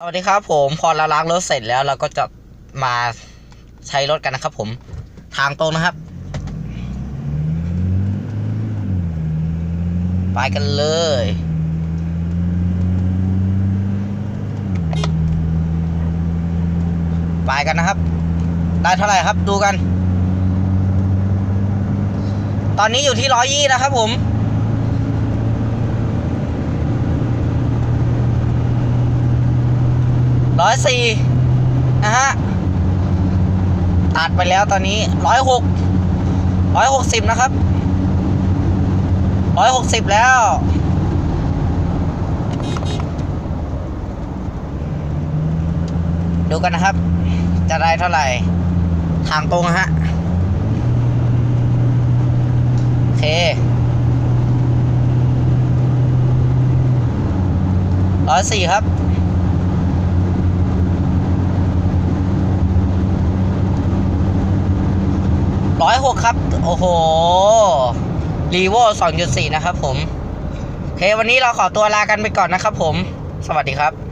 สวัสดีครับผมพอเราล้างรถเสร็จแล้วเราก็จะมาใช้รถกันนะครับผมทางตรงนะครับ ไปกันเลย ไปกันนะครับ ได้เท่าไหร่ครับดูกัน ตอนนี้อยู่ที่ร้อยยี่นะครับผม ร้อยสี่นะฮะ ตัดไปแล้วตอนนี้ร้อยหกร้อยหกสิบนะครับร้อยหกสิบแล้ว ดูกันนะครับ จะได้เท่าไหร่ ทางตรงนะฮะ โอเคร้อยสี่ครับ ร้อยหกครับ โอ้โหรีโวสองจุดสี่นะครับผม โอเค วันนี้เราขอตัวลากันไปก่อนนะครับผม สวัสดีครับ